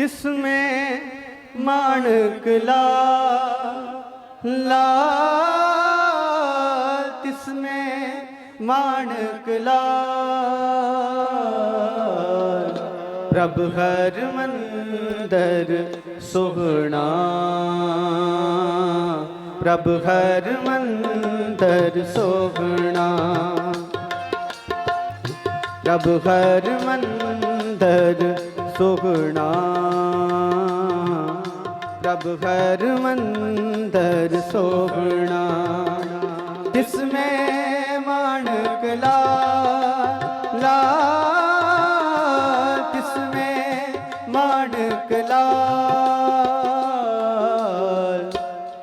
ਤਿਸਮੇ ਮਾਣਕ ਲਾ ਲਾ, ਤਿਸਮੇ ਮਾਣਕ ਲਾ। ਪ੍ਰਭ ਹਰ ਮੰਦਰ ਸੁਹਣਾ, ਪ੍ਰਭ ਹਰ ਮੰਦਰ ਸੋਹਣਾ। ਪ੍ਰਭ ਹਰ ਮੰਦਰ ਸੁਹਣਾ। ਪ੍ਰਭ ਹਰ ਮੰਦਰ ਸੋਹਣਾ। ਤਿਸ ਮੈਂ ਮਾਣਕ ਲਾ ਲਾ ਤਿਸ ਮੈਂ ਮਾਣਕ ਲਾ।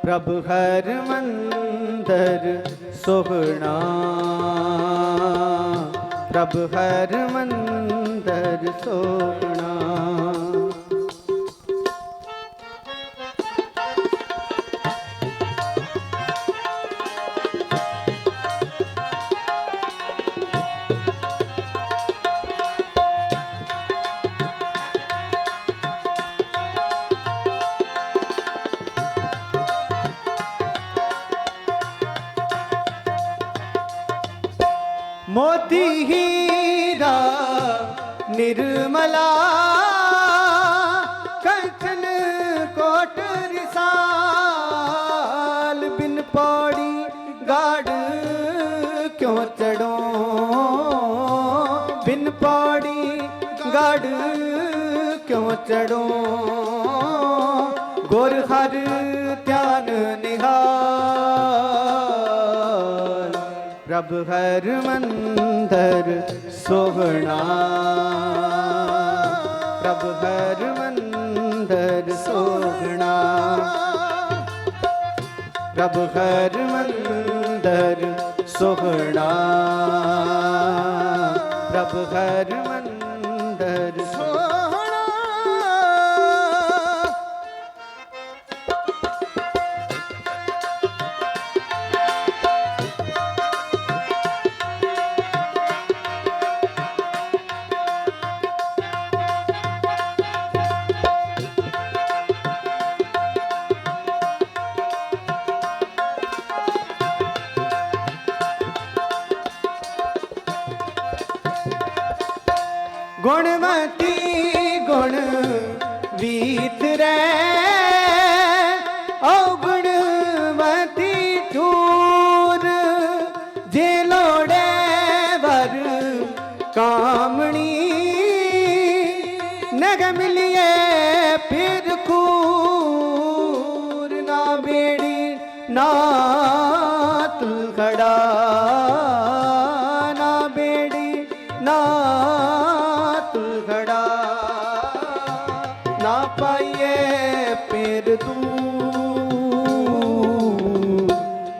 ਪ੍ਰਭ ਹਰ ਮੰਦਰ ਸੋਹਣਾ। ਪ੍ਰਭ ਹਰ ਮੰਦਰ ਸੋਹਣਾ। ਨਿਰਮਲਾ ਕੰਚਨ ਕੋਟ ਰਿਸਾਲ ਬਿਨ ਪੌੜੀ ਗਾੜ ਕਿਉਂ ਚੜੋ ਬਿਨ ਪੌੜੀ ਗਾੜ ਕਿਉਂ ਚੜੋ ਗੁਰ ਹਰ ਧਿਆਨ ਨਿਹਾਰ ਪ੍ਰਭ ਹਰ ਮੰਦਰ ਸੋਹਣਾ। ਰੱਬ ਹਰ ਮੰਦਰ ਸੋਹਣਾ। ਰੱਬ ਹਰ ਮੰਦਰ ਸੋਹਣਾ। ਰੱਬ ਹਰ ਮੰਦਰ ਗੁਣਵਤੀ ਗੁਣ ਵੀਤ ਰਹਿ। ਓ ਗੁਣਵਤੀ ਚੂਰ ਜੇ ਲੋੜੇ ਵਰ ਕਾ ਨਾ ਪੇਰ ਤੂੰ।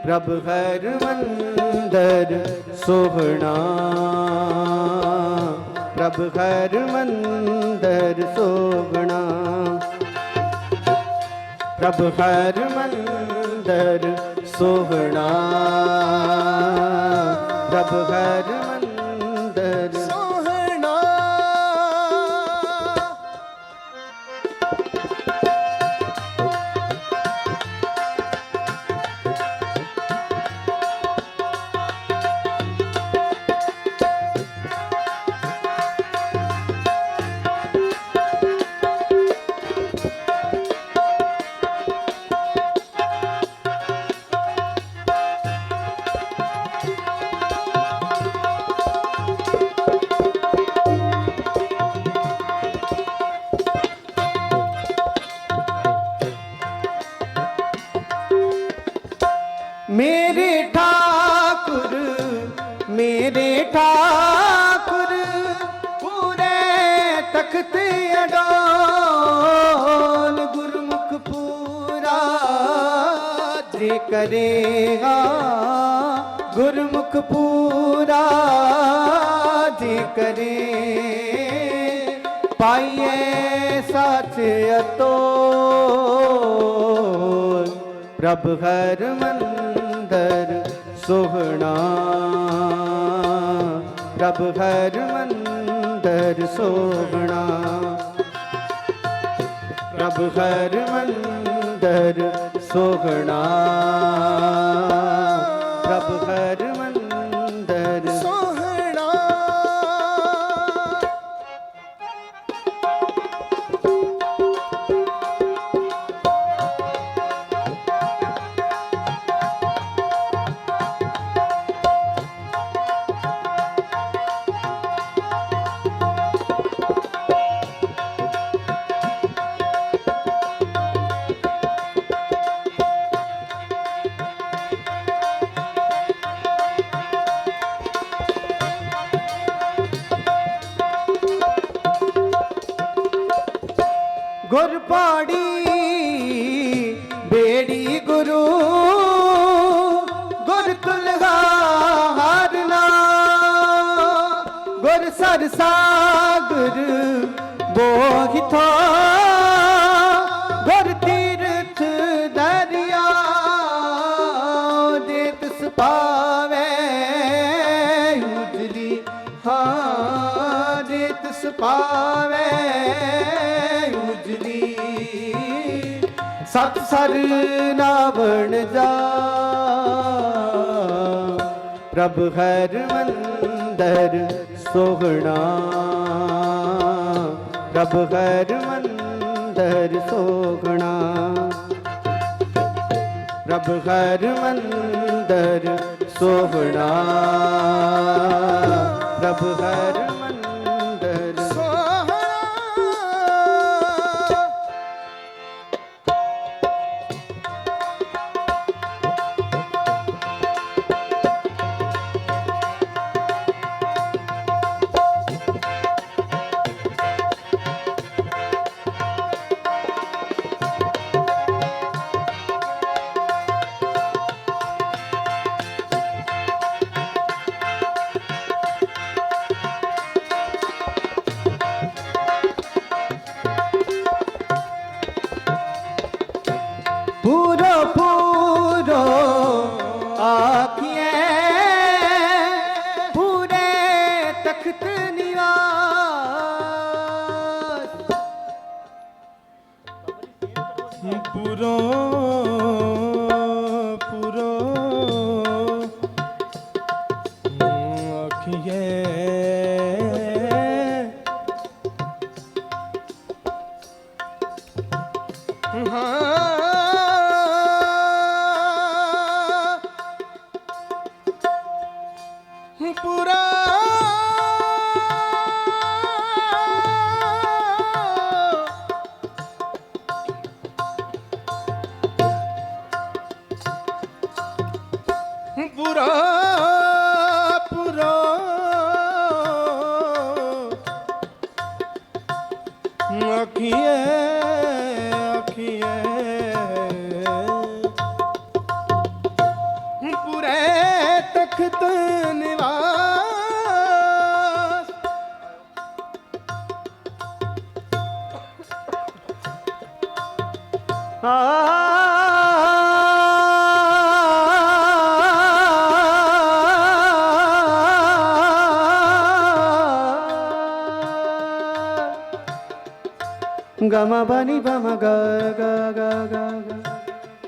ਪ੍ਰਭ ਹਰ ਮੰਦਰ ਸੋਹਣਾ। ਪ੍ਰਭ ਹਰ ਮੰਦਰ ਸੋਹਣਾ। ਪ੍ਰਭ ਹਰ ਮੰਦਰ ਸੋਹਣਾ। ਪ੍ਰਭ ਹਰ ਠਾਕੁਰ ਮੇਰੇ ਠਾਕੁਰ ਪੂਰੇ ਤਖਤ ਅਡੋਲ ਗੁਰਮੁਖ ਪੂਰਾ ਜੇ ਕਰੇਗਾ ਗੁਰਮੁਖ ਪੂਰਾ ਜੇ ਕਰੇ ਪਾਈਏ ਸੱਚ ਅਤੋਲ ਪ੍ਰਭ ਹਰ ਮੰਦਰ ਸੋਹਣਾ। ਪ੍ਰਭ ਹਰ ਮੰਦਰ ਸੋਹਣਾ। ਪ੍ਰਭ ਹਰ ਮੰਦਰ ਸੋਹਣਾ। ਬੇੜੀ ਗੁਰੂ, ਗੁਰ ਤੁਲਗਾ ਹਰਨਾ। ਗੁਰ ਸਰ ਸਾਗਰ ਬੋਹਿਥਾ। ਗੁਰ ਤੀਰਥ ਦਰਿਆ ਦੇ ਤਿਸ ਪਾਵੇ ਉਜਲੀ ਹਾਂ ਦੇ ਤਿਸ ਪਾਵੇ ਉਜਲੀ। ਸਤ ਸਰ ਬਣ ਜਾ। ਪ੍ਰਭ ਹਰ ਮੰਦਰ ਸੋਹਣਾ। ਪ੍ਰਭ ਹਰ ਮੰਦਰ ਸੋਹਣਾ। ਪ੍ਰਭ ਹਰ ਮੰਦਰ ਸੋਹਣਾ। ਪ੍ਰਭ ਹਰ ਪੂਰੋ ਪੂਰੋ ਆਖੀਏ ਪੂਰੇ ਤਖਤ ਨਿਵਾਸ। ਪੁਰੋ ਪੁਰੋ ਆਖੀਏ ਪੂਰੇ ਤਖਤ ਨਿਵਾਸ Gama bani bama ga ga ga ga ga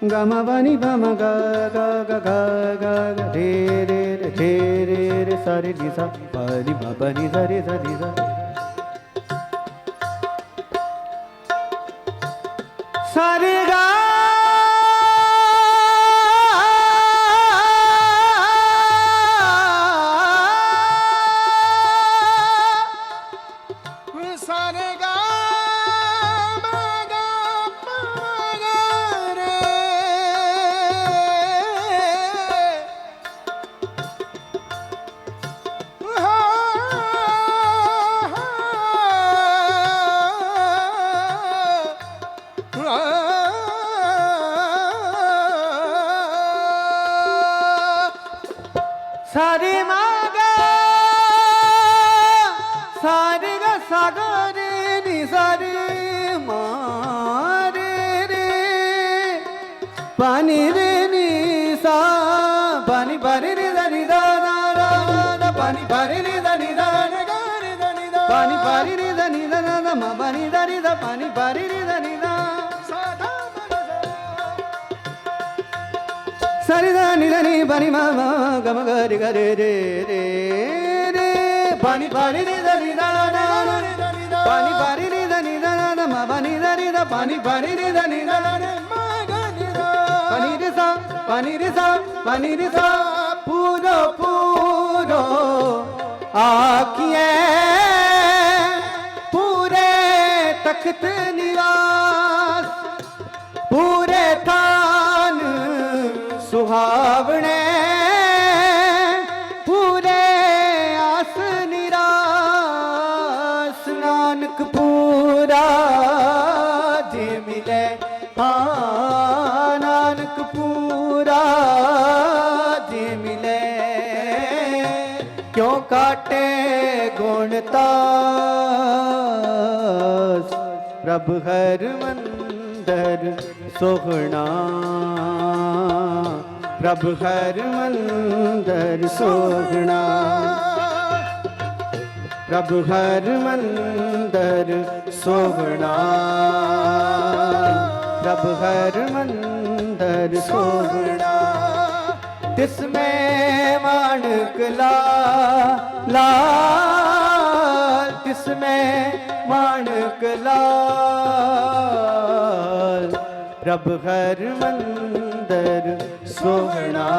Gama bani bama ga ga ga ga ga ga re re re re re sa re ni sa. Pa ni ba ba ni sa re sa ni sa সারে মাগা সারে গা সাগরে নি সারে মারে রে পানি রে নি সা পানি পারে রে দানি দা না রা না পানি পারে রে দানি দা না গা রে দানি দা পানি পারে রে দানি দা না না মা পানি দানি দা পানি পারে রে சரிதா நிலனி பனிமாமா கமகரி கரே ரே ரே ரே. பனி பனி நித நிதான பனி பனி நித நிதான பனி நித பனி பனி நித நிதான. பனிரிசா பனிரிசா பனிரிசா பூரோ பூரோ ஆக்கியே பூரே தਖਤ நிவாஸ். பூரே ਸੁਹਾਵਣੇ ਪੂਰੇ ਆਸ ਨਿਰਾਸ ਨਾਨਕ ਪੂਰਾ ਜੇ ਮਿਲੇ ਹਾਂ ਨਾਨਕ ਪੂਰਾ ਜੇ ਮਿਲੇ। ਕਿਉਂ ਕਾਟੇ ਗੁਣ ਤਾਸ? ਪ੍ਰਭ ਹਰ ਮੰਦਰ ਸੋਹਣਾ ਪ੍ਰਭ ਹਰ ਮੰਦਰ ਸੋਹਣਾ। ਪ੍ਰਭ ਹਰ ਮੰਦਰ ਸੋਹਣਾ। ਪ੍ਰਭ ਹਰ ਮੰਦਰ ਸੋਹਣਾ। ਤਿਸ ਮੈਂ ਮਾਨਕ ਲਾ ਲਾ। ਤਿਸ ਮੈਂ ਮਾਨਕ ਹਰ ਮੰਦਰ ਸੋਹਣਾ।